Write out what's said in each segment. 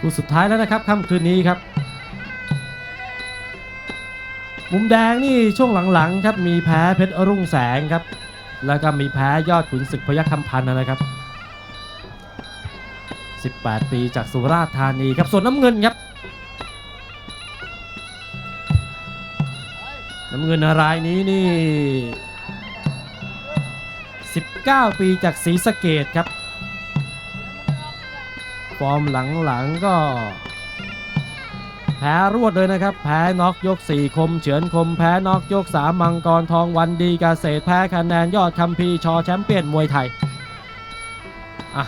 คู่สุดท้ายแล้วนะครับค่ำคืนนี้ครับ มุมแดงนี่ช่วงหลังๆครับมีแพ้เพชรรุ่งแสงครับ แล้วก็มีแพ้ยอดขุนศึกพยัคฆ์คำพันธ์นะครับ 18 ปีจากสุราษฎร์ธานีครับส่วนน้ำเงินครับ น้ำเงินรายนี้นี่ 19 ปีจากศรีสะเกดครับ ฟอร์มหลังๆก็ แพ้รวดเลยนะครับ แพ้น็อกยก 4 คม เฉือนคม แพ้น็อกยก 3 มังกรทองวันดีกาเกษตรแพ้คะแนนยอดคัมพีชอแชมเปี้ยนมวยไทยอะ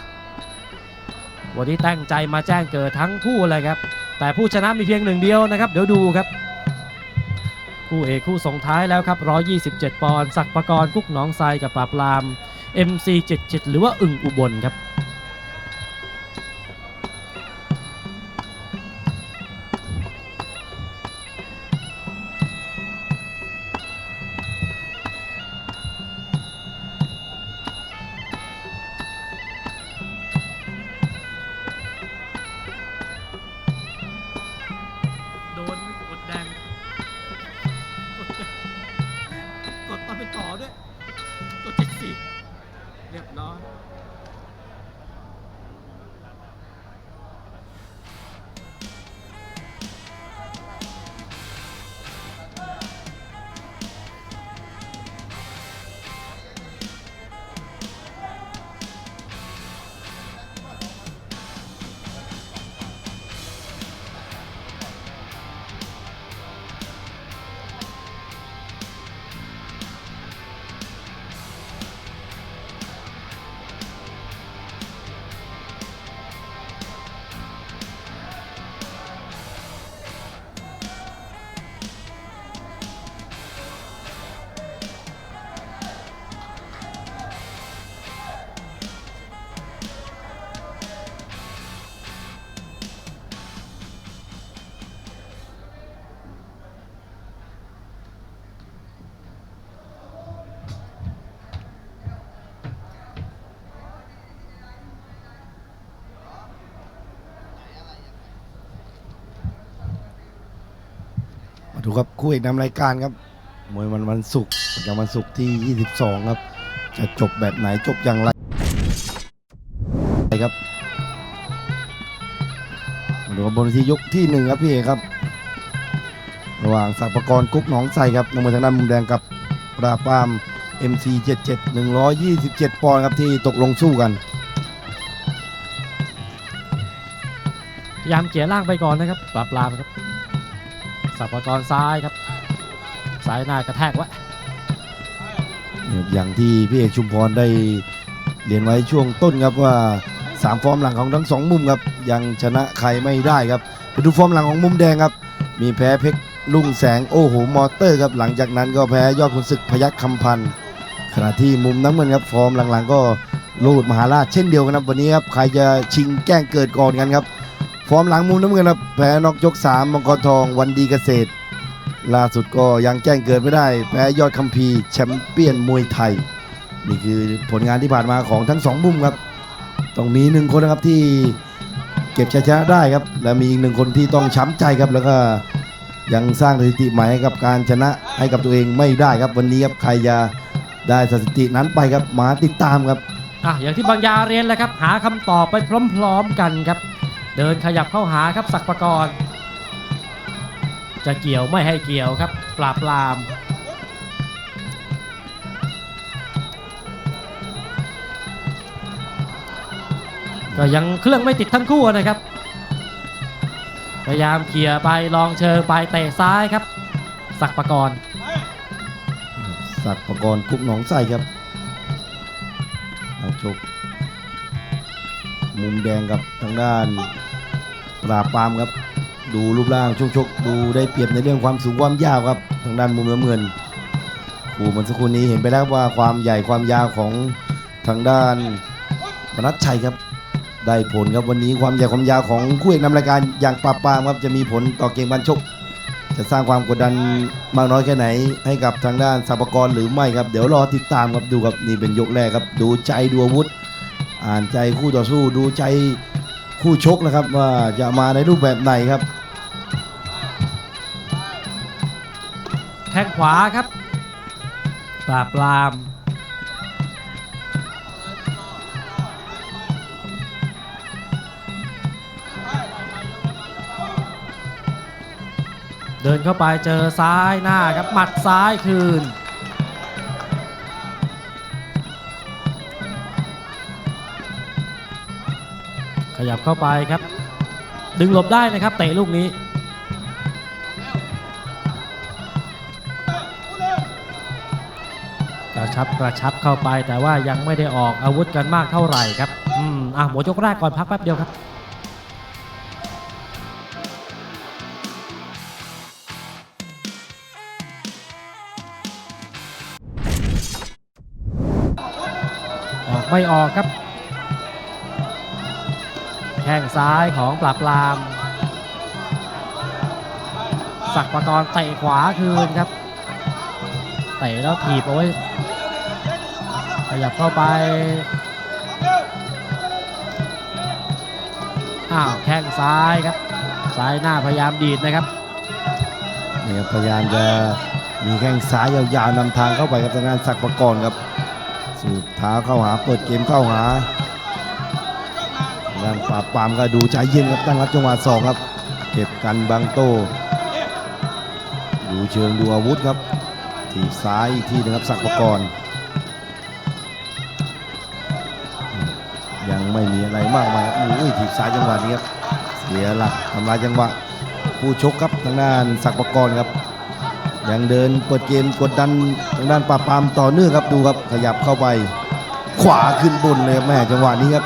วันนี้ตั้งใจมาแจ้งเกิดทั้งคู่เลยครับ แต่ผู้ชนะมีเพียงหนึ่งเดียวนะครับ เดี๋ยวดูครับ คู่เอกคู่ส่งท้ายแล้วครับ 127 ปอนด์ศักประกรณ์กุ๊กหนองไซกับปราบราม MC77 หรือว่าอึ่งอุบลครับ ดูครับคู่เอกนำรายการครับมวยวันวันศุกร์ประจำวันศุกร์ที่ 22 ครับ จะจบแบบไหนจบอย่างไรครับมาดูกับบนที่ยกที่หนึ่งครับพี่เอกครับ ระหว่างสักประกรณ์กุ๊กหนองไทรครับนำมาทางด้านมุมแดงกับปราปาม MC77 127 ปอนด์ครับที่ตกลงสู้กันพยายามเกี่ยร่างไปก่อนนะครับปราบปรามครับ สับประกรซ้ายครับซ้ายหน้ากระแทกไว้อย่างที่พี่เอกชุมพรได้เรียนไว้ช่วงต้นครับว่าสามฟอร์มหลังของทั้งสองมุมครับยังชนะใครไม่ได้ครับไปดูฟอร์มหลังของมุมแดงครับ มีแพ้เพชรลุ่งแสงโอ้โหมอเตอร์ครับหลังจากนั้นก็แพ้ยอดขุนศึกพยัคฆ์คำพันธ์ขณะที่มุมน้ำเงินครับฟอร์มหลังๆ ก็ลูดมหาราชเช่นเดียวกันครับวันนี้ครับใครจะชิงแกล้งเกิดก่อนกันครับ ฟอร์มหลังมุมน้ำเงินครับแพ้นอกยก3มังกรทองวันดีเกษตร ล่าสุดก็ยังแจ้งเกิดไม่ได้ แพ้ยอดคัมพีร์แชมเปี้ยนมวยไทย นี่คือผลงานที่ผ่านมาของทั้งสองมุมครับ ต้องมีหนึ่งคนนะครับที่เก็บชัยชนะได้ครับ และมีอีกหนึ่งคนที่ต้องช้ำใจครับ แล้วก็ยังสร้างสถิติใหม่ให้กับการชนะให้กับตัวเองไม่ได้ครับ วันนี้ครับใครจะได้สถิตินั้นไปครับมาติดตามครับอะอย่างที่บางยาเรียนแหละครับ หาคำตอบไปพร้อม ๆ กันครับ เดินขยับเข้าหาครับสักประกรณ์จะเกี่ยวไม่ให้เกี่ยวครับ ปราบปราม ก็ยังเครื่องไม่ติดทั้งคู่นะครับ พยายามเขี่ยไปลองเชิงไปเตะซ้ายครับ สักประกรณ์สักประกรณ์คุกหนองไส้ครับนักชกมุมแดงกับทางด้าน ปราบปรามครับ ดูรูปร่างช่วงชกดูได้เปรียบในเรื่องความสูงความยาวครับ ทางด้านมุมน้ำเงินคู่เมันสักครู่นี้เห็นไปแล้วว่าความใหญ่ความยาวของทางด้านมนัสชัยครับ ได้ผลครับวันนี้ความใหญ่ความยาวของคู่เอกนำรายการอย่างปราบปรามครับจะมีผลต่อเกมการชก จะสร้างความกดดันมากน้อยแค่ไหน ให้กับทางด้านสัปกรหรือไม่ครับ เดี๋ยวรอติดตามครับดูครับนี่เป็นยกแรกครับ ดูใจดูอาวุธ อ่านใจคู่ต่อสู้ดูใจ คู่ชกนะครับว่าจะมาในรูปแบบไหนครับ แข้งขวาครับ ปราบปราม เดินเข้าไปเจอซ้ายหน้าครับ หมัดซ้ายคืน ยับเข้าไปครับ ดึงหลบได้นะครับเตะลูกนี้ กระชับกระชับเข้าไปแต่ว่ายังไม่ได้ออกอาวุธกันมากเท่าไหร่ครับ อืมอะหมดยกแรกก่อนพักแป๊บเดียวครับไม่ออกครับ แข้งซ้ายของปราบปราม สักประกรณ์เตะขวาคืนครับ เตะแล้วถีบเอาไว้ขยับเข้าไป อ้าวแข้งซ้ายครับ ซ้ายหน้าพยายามดีดนะครับเนี่ครับพยายามจะมีแข้งซ้ายยาวๆนำทางเข้าไปครับทางด้านศักประกรณ์ครับสูบเท้าเข้าหาเปิดเกมเข้าหา ด้านปราบปรามก็ดูใจเย็นครับตั้งรับจังหวะสองครับ เก็บกันบางโต้ดูเชิงดูอาวุธครับทีบซ้ายอีกทีนึงครับศักประกรณ์ยังไม่มีอะไรมากมายครับอุ้ยทีบซ้ายจังหวะนี้ครับเสียหลักทำลายจังหวะผู้ชกครับทางด้านศักประกรณ์ครับยังเดินเปิดเกมกดดันทางด้านปราบปรามต่อเนื่องครับดูครับขยับเข้าไป ขวาขึ้นบนเลยครับแม่จังหวะนี้ครับ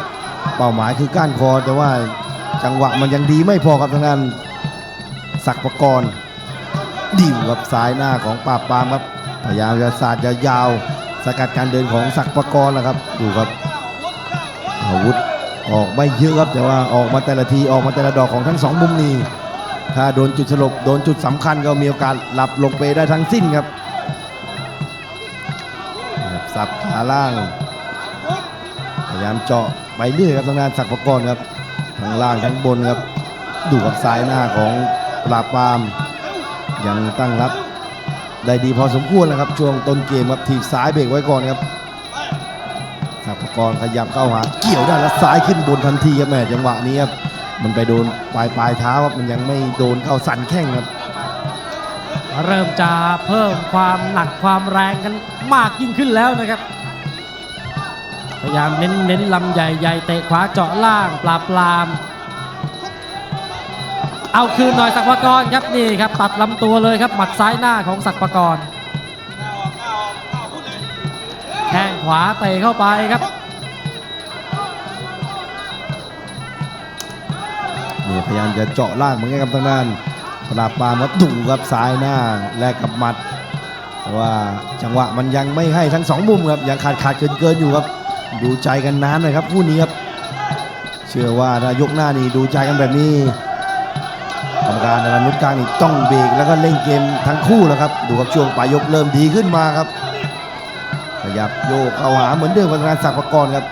เป้าหมายคือก้านคอแต่ว่าจังหวะมันยังดีไม่พอครับทางด้านศักประกรณ์ดิ่วครับซ้ายหน้าของปราบปามครับพยายามจะสาดยาวๆสกัดการเดินของศักประกรณ์นะครับดูครับอาวุธออกไม่เยอะครับแต่ว่าออกมาแต่ละทีออกมาแต่ละดอกของทั้งสองมุมนี้ถ้าโดนจุดสลบโดนจุดสำคัญก็มีโอกาสหลับลงไปได้ทั้งสิ้นครับสับขาล่างพยายามเจาะ ไปเรื่อยครับทางด้านศักดิ์ประกรครับทั้งล่างทั้งบนครับดูกับซ้ายหน้าของปราบปามยังตั้งรับได้ดีพอสมควรนะครับ ช่วงต้นเกมครับทีบซ้ายเบรกไว้ก่อนครับศักดิ์ประกรณ์ขยับเข้าหาเกี่ยวได้แล้วซ้ายขึ้นบนทันทีครับแม่จังหวะนี้ครับมันไปโดนปลายปลายเท้าครับมันยังไม่โดนเข้าสันแข้งครับเริ่มจะเพิ่มความหนักความแรงกันมากยิ่งขึ้นแล้วนะครับ ยายามเน้นเน้นลำใหญ่ๆเตะขวาเจาะล่างปราบปราม เอาคืนหน่อยสักปกรณ์ครับนี่ครับตัดลำตัวเลยครับหมัดซ้ายหน้าของสักปกรณ์แข้งขวาเตะเข้าไปครับนี่พยายามจะเจาะล่างเหมือนกันครับทางด้านปราบปรามครับดุครับซ้ายหน้าแลกกับหมัดแต่ว่าจังหวะมันยังไม่ให้ทั้งสองมุมครับยังขาดขาดเกินเกินอยู่ครับ ดูใจกันนานหน่อยครับคู่นี้ครับ เชื่อว่าถ้ายกหน้านี่ดูใจกันแบบนี้กรรมการนานุษย์กลางนี่ต้องเบรกแล้วก็เล่นเกมทั้งคู่แล้วครับ ดูครับช่วงปลายยกเริ่มดีขึ้นมาครับ ขยับโยกเข้าหาเหมือนเดิมกับทางด้านศักดิ์ประกรณ์ครับ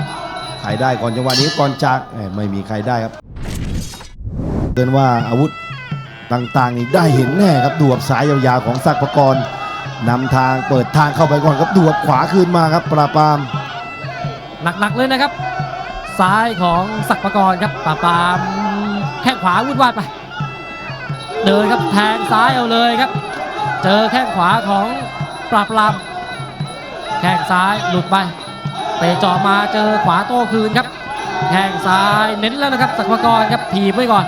ใครได้ก่อนจังหวะนี้ก่อนจากไม่มีใครได้ครับเดินว่าอาวุธต่างๆนี่ได้เห็นแน่ครับดูกับสายยาวๆของศักดิ์ประกรณ์นำทางเปิดทางเข้าไปก่อนครับดูกับขวาคืนมาครับปราบปราม หนักๆเลยนะครับ ซ้ายของศักประกรครับปราบปรามแข้งขวาวุ่นวายไป เดินครับแทงซ้ายเอาเลยครับ เจอแข้งขวาของปราบปรามแข้งซ้ายหลุดไปเตะเจาะมาเจอขวาโต้คืนครับแข้งซ้ายเน้นแล้วนะครับศักประกรครับถีบไว้ก่อน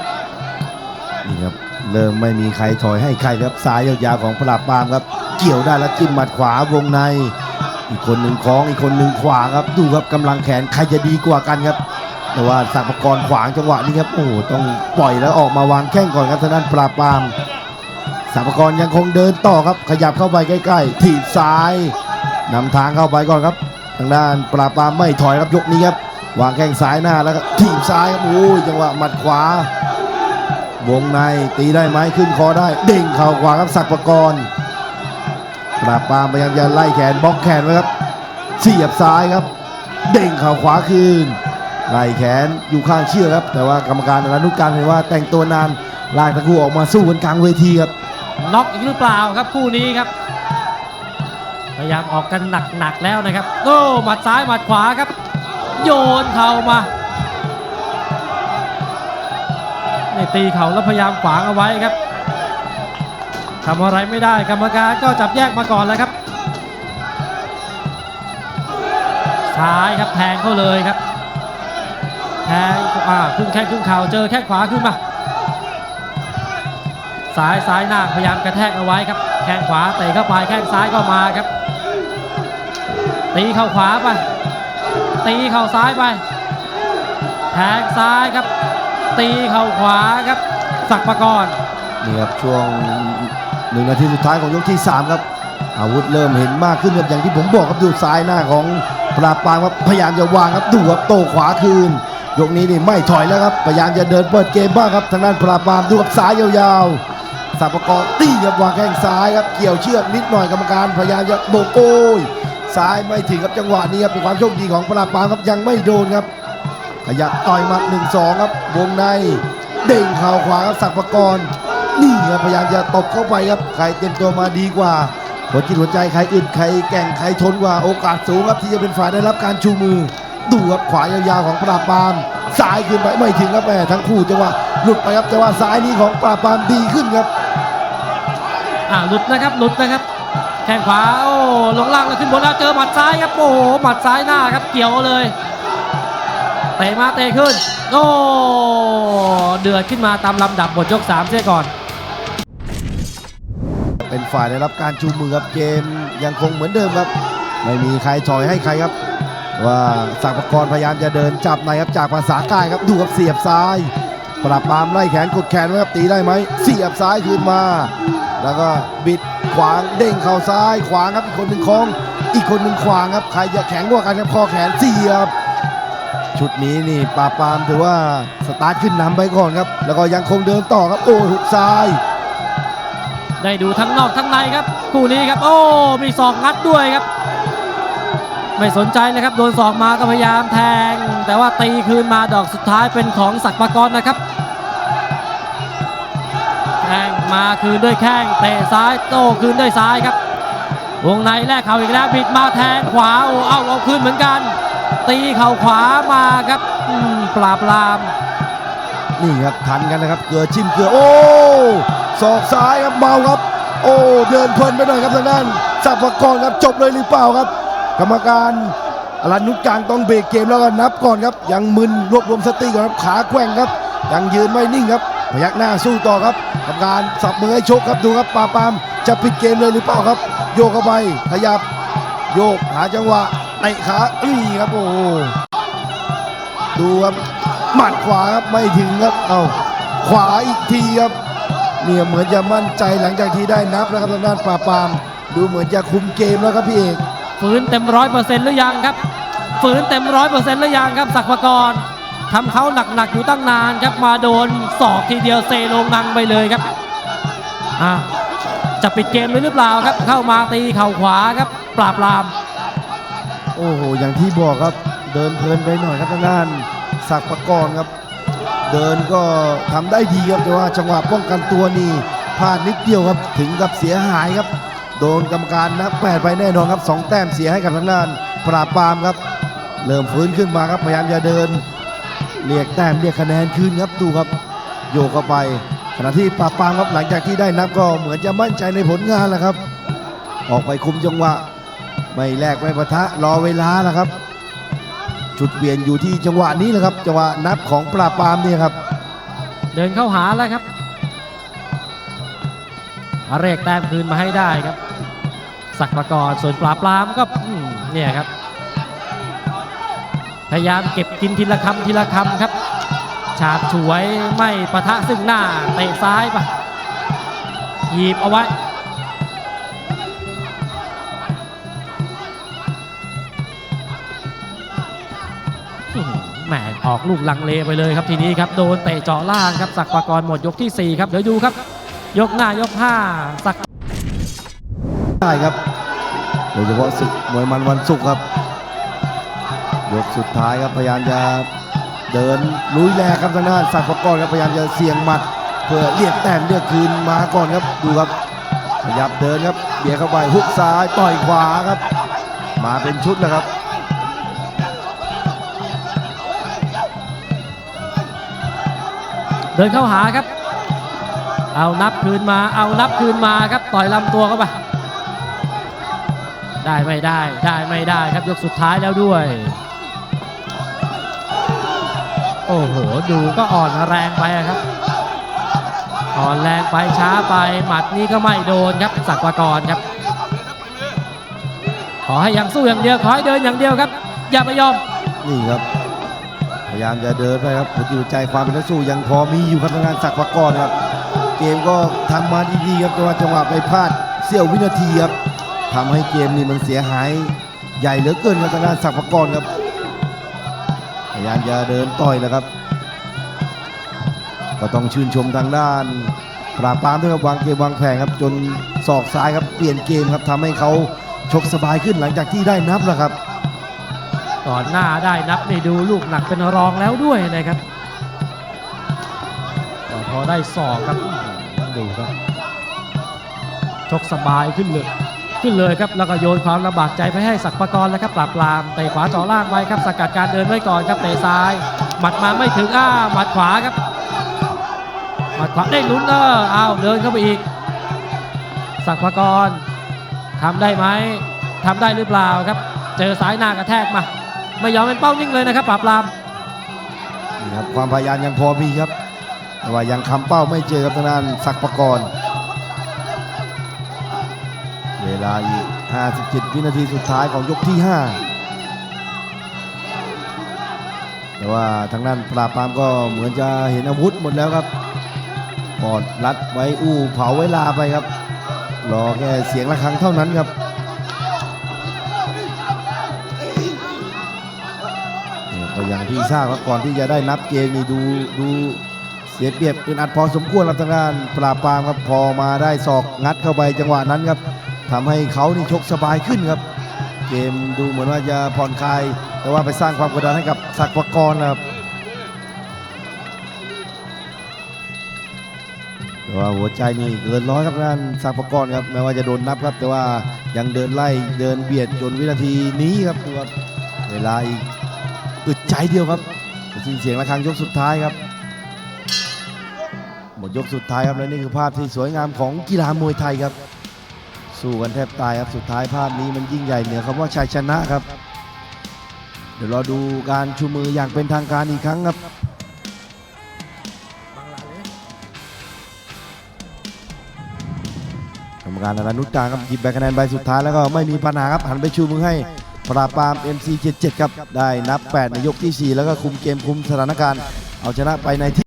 นี่ครับเริ่มไม่มีใครถอยให้ใครครับซ้ายยาวๆของปราบปรามครับ เกี่ยวได้แล้วจิ้มหมัดขวาวงใน อีกคนหนึ่งคล้องอีกคนหนึ่งขวางครับ ดูครับกำลังแขนใครจะดีกว่ากันครับ แต่ว่าสักประกรขวางจังหวะนี้ครับโอ้โหต้องปล่อยแล้วออกมาวางแข้งก่อนครับทางด้านปราบปรามสักประกรยังคงเดินต่อครับ ขยับเข้าไปใกล้ๆถีบซ้ายนำทางเข้าไปก่อนครับ ทางด้านปราบปรามไม่ถอยครับยกนี้ครับวางแข้งซ้ายหน้าแล้วก็ถีบซ้ายครับโอ้ยจังหวะหมัดขวา วงในตีได้ไหมขึ้นคอได้เด้งเข่าขวาครับสักประกรณ์ ปราบปามพยายามจะไล่แขนบล็อกแขนไว้ครับเสียบซ้ายครับ เด้งเข่าขวาคืนไล่แขนอยู่ข้างเชือกครับ แต่ว่ากรรมการอนุการเห็นว่าแต่งตัวนานลากตะคู่ออกมาสู้กันกลางเวทีครับน็อกอีกหรือเปล่าครับคู่นี้ครับ พยายามออกกันหนักๆแล้วนะครับโอ้หมัดซ้ายหมัดขวาครับ โยนเข่ามานี่ตีเข่าแล้วพยายามขวางเอาไว้ครับ ทำอะไรไม่ได้กรรมการก็จับแยกมาก่อนแล้วครับซ้ายครับแทงเข้าเลยครับ แทงอ่าครึ่งแข้งครึ่งเข่าเจอแข้งขวาขึ้นมาซ้ายซ้ายหน้าพยายามกระแทกเอาไว้ครับ แข้งขวาเตะเข้าไปแข้งซ้ายก็มาครับ ตีเข้าขวาไป ตีเข้าซ้ายไป แทงซ้ายครับ ตีเข้าขวาครับ สักประกรณ์นี่ครับช่วง หนึ่งนาทีสุดท้ายของยกที่ 3 ครับ อาวุธเริ่มเห็นมากขึ้นครับอย่างที่ผมบอกครับดูซ้ายหน้าของปราบปามครับพยายามจะวางครับดูครับโต้ขวาคืน ยกนี้นี่ไม่ถอยแล้วครับพยายามจะเดินเปิดเกมบ้างครับทางด้านปราบปามดูกับซ้ายยาวๆสับประกอบตีครับวางแข้งซ้ายครับเกี่ยวเชือกนิดหน่อยกรรมการพยายามจะโบกโอ้ยซ้ายไม่ถึงครับจังหวะนี้ครับเป็นความโชคดีของปราบปามครับยังไม่โดนครับขยับต่อยหมัด1 2 ครับวงในเด้งเข่าขวาครับสักประกรณ์ นี่ครับพยายามจะตบเข้าไปครับใครเต็มตัวมาดีกว่าหัวจิตหัวใจใครอึดใครแก่งใครทนกว่าโอกาสสูงครับที่จะเป็นฝ่ายได้รับการชูมือดูครับขวายาวๆของปราบปามซ้ายขึ้นไปไม่ถึงครับแม่ทั้งคู่จังหวะหลุดไปครับจังหวะซ้ายนี้ของปราบปามดีขึ้นครับอ่าหลุดนะครับหลุดนะครับแข้งขวาโอ้ลงล่างแล้วขึ้นบนแล้วเจอหมัดซ้ายครับโอ้โหหมัดซ้ายหน้าครับเกี่ยวเลยเตะมาเตะขึ้นโอ้เดือดขึ้นมาตามลำดับหมดยก3เสียก่อน เป็นฝ่ายได้รับการชูมือครับเกมยังคงเหมือนเดิมครับ ไม่มีใครถอยให้ใครครับ ว่าสักดิ์ประกรพยายามจะเดินจับในครับจากภาษากายครับดูครับเสียบซ้าย ปราบปามไล่แขนกดแขนไว้ครับตีได้ไหมเสียบซ้ายคืนมา แล้วก็บิดขวางเด้งเข่าซ้ายขวางครับอีกคนหนึ่งคล้องอีกคนหนึ่งขวางครับใครจะแข็งกว่ากันครับคอแขนเสียบชุดนี้นี่ปราบปามถือว่าสตาร์ทขึ้นนำไปก่อนครับ แล้วก็ยังคงเดินต่อครับ โอ้หุกซ้าย ได้ดูทั้งนอกทั้งในครับคู่นี้ครับ โอ้ มีศอกงัดด้วยครับ ไม่สนใจเลยครับ โดนศอกมาก็พยายามแทง แต่ว่าตีคืนมาดอกสุดท้ายเป็นของศักดิ์ปากรนะครับแทงมาคืนด้วยแข้งเตะซ้ายโต้คืนด้วยซ้ายครับ วงในแลกเข่าอีกแล้วบิดมาแทงขวาโอ้เอาเอาคืนเหมือนกัน ตีเข่าขวามาครับปราบราม นี่ครับทันกันนะครับ เกลือจิ้มเกลือโอ้ ศอกซ้ายครับเบาครับ โอ้เดินเพลินไปหน่อยครับทางด้านสับปกรครับจบเลยหรือเปล่าครับ กรรมการอรันนุชกลางต้องเบรกเกมแล้วก็นับก่อนครับ ยังมึนรวบรวมสติก่อนครับขาแกว่งครับ ยังยืนไม่นิ่งครับพยักหน้าสู้ต่อครับกรรมการสับมือให้ชกครับดูครับปาปามจะปิดเกมเลยหรือเปล่าครับ โยกเข้าไปขยับ โยกหาจังหวะเตะขาอี้ครับโอ้ดูครับหมัดขวาครับไม่ถึงครับเอาขวาอีกทีครับ เนี่ยเหมือนจะมั่นใจหลังจากที่ได้นับแล้วครับทางด้านปราบปราม ดูเหมือนจะคุมเกมแล้วครับพี่เอกฝืนเต็มร้อยเปอร์เซ็นต์หรือยังครับฝืนเต็มร้อยเปอร์เซ็นต์หรือยังครับศักดิ์ปกรณ์ทำเขาหนักๆอยู่ตั้งนานครับมาโดนศอกทีเดียวเซลงนังไปเลยครับอะจะปิดเกมเลยหรือเปล่าครับ เข้ามาตีเข่าขวาครับ ปราบปราม โอ้โหอย่างที่บอกครับเดินเพลินไปหน่อยครับทางด้านศักดิ์ประกรณ์ครับ เดินก็ทำได้ดีครับแต่ว่าจังหวะป้องกันตัวนี่พลาดนิดเดียวครับถึงกับเสียหายครับ โดนกรรมการนับแปดไปแน่นอนครับสองแต้มเสียให้กับทางด้านปราบปรามครับ เริ่มฟื้นขึ้นมาครับพยายามจะเดินเรียกแต้มเรียกคะแนนคืนครับดูครับ โยกเข้าไปขณะที่ปราบปรามครับหลังจากที่ได้นับก็เหมือนจะมั่นใจในผลงานแหละครับ ออกไปคุมจังหวะไม่แลกไม่ปะทะรอเวลาแหละครับ จุดเปลี่ยนอยู่ที่จังหวะนี้แหละครับ จังหวะนับของปราบปรามเนี่ยครับ เดินเข้าหาแล้วครับเรียกแต้มคืนมาให้ได้ครับศักดิ์ปกรณ์ส่วนปราบปรามก็เนี่ยครับ พยายามเก็บกินทีละคำทีละคำครับ ฉาบฉวยไม่ปะทะซึ่งหน้าเตะซ้ายไปหยีบเอาไว้ แหมออกลูกลังเลไปเลยครับทีนี้ครับโดนเตะเจาะล่างครับสักปากรหมดยกที่ 4 ครับเดี๋ยวดูครับ ยกหน้ายก5สักได้ครับโดยเฉพาะศึกมวยมันวันศุกร์ครับ ยกสุดท้ายครับพยายามจะเดินลุยแรกครับทางด้านสักดิ์ปกรครับพยายามจะเสี่ยงหมัด เพื่อเรียกแต้มเรียกคืนมาก่อนครับดูครับขยับเดินครับเบียดเข้าไปฮุกซ้ายต่อยขวาครับ มาเป็นชุดแล้วครับ เดินเข้าหาครับ เอานับคืนมา เอานับคืนมาครับ ต่อยลำตัวเข้าไป ได้ไม่ได้ ได้ไม่ได้ครับยกสุดท้ายแล้วด้วย โอ้โห ดูก็อ่อนแรงไปครับ อ่อนแรงไปช้าไป หมัดนี้ก็ไม่โดนครับสักวากรครับ ขอให้ยังสู้อย่างเดียว ขอให้เดินอย่างเดียวครับ อย่าไปยอม นี่ครับ ยายามจะเดินไปครับหัวจิตใจความเป็นนักสู้ยังพอมีอยู่ครับทางด้านสักดิ์ปกรณ์ครับ เกมก็ทำมาดีๆครับแต่ว่าจังหวะไปพลาดเสี้ยววินาทีครับทำให้เกมนี้มันเสียหายใหญ่เหลือเกินครับทางด้านสักดิ์ปกรณ์ครับพยายามจะเดินต่อยแล้วครับ ก็ต้องชื่นชมทางด้านปราบปรามด้วยครับวางเกมวางแผนครับจนศอกซ้ายครับเปลี่ยนเกมครับทำให้เขาชกสบายขึ้นหลังจากที่ได้นับแล้วครับ ก่อนหน้าได้นับนี่ดูลูกหนักเป็นรองแล้วด้วยนะครับพอได้ศอกครับดูครับชกสบายขึ้นเลยขึ้นเลยครับแล้วก็โยนความลำบากใจไปให้ศักดิ์ปกรณ์แล้วครับปราบปรามเตะขวาจ่อล่างไว้ครับสกัดการเดินไว้ก่อนครับเตะซ้าย หมัดมาไม่ถึงอ้าหมัดขวาครับหมัดขวาได้ลุ้นเอออ้าวเดินเข้าไปอีกศักดิ์ปกรณ์ทำได้ไหมทำได้หรือเปล่าครับ เจอสายหน้ากระแทกมา ไม่ยอมเป็นเป้านิ่งเลยนะครับปราบปรามนี่ครับความพยายามยังพอมีครับ แต่ว่ายังคำเป้าไม่เจอครับทางด้านศักดิ์ปกรณ์เวลาอีก 57 วินาทีสุดท้ายของยกที่ 5 แต่ว่าทางด้านปราบปรามก็เหมือนจะเห็นอาวุธหมดแล้วครับกอดรัดไว้อู้เผาเวลาไปครับ รอแค่เสียงะระฆังเท่านั้นครับ อย่างที่ทราบครับก่อนที่จะได้นับเกมนี่ดูดูเสียเปรียบเป็นอัดพอสมควรครับทางด้านปราบปรามครับพอมาได้ศอกงัดเข้าไปจังหวะนั้นครับทำให้เขานี่ชกสบายขึ้นครับ เกมดูเหมือนว่าจะผ่อนคลาย แต่ว่าไปสร้างความกดดันให้กับศักดิ์ปกรครับแต่ว่าหัวใจนี่เกินร้อยครับทางด้านศักดิ์ปกรครับแม้ว่าจะโดนนับครับ แต่ว่ายังเดินไล่เดินเบียดจนวินาทีนี้ครับดูครับเวลาอีก อึดใจเดียวครับได้ยินเสียงระฆังยกสุดท้ายครับ หมดยกสุดท้ายครับและนี่คือภาพที่สวยงามของกีฬามวยไทยครับ สู้กันแทบตายครับสุดท้ายภาพนี้มันยิ่งใหญ่เหนือคำว่าชัยชนะครับ เดี๋ยวรอดูการชูมืออย่างเป็นทางการอีกครั้งครับกรรมการอนุกลางครับหยิบใบคะแนนใบสุดท้ายแล้วก็ไม่มีปัญหาครับหันไปชูมือให้ ปราบปราม MC77 ครับ ได้นับ 8 ในยกที่ 4 แล้วก็คุมเกมคุมสถานการณ์ เอาชนะไปในที่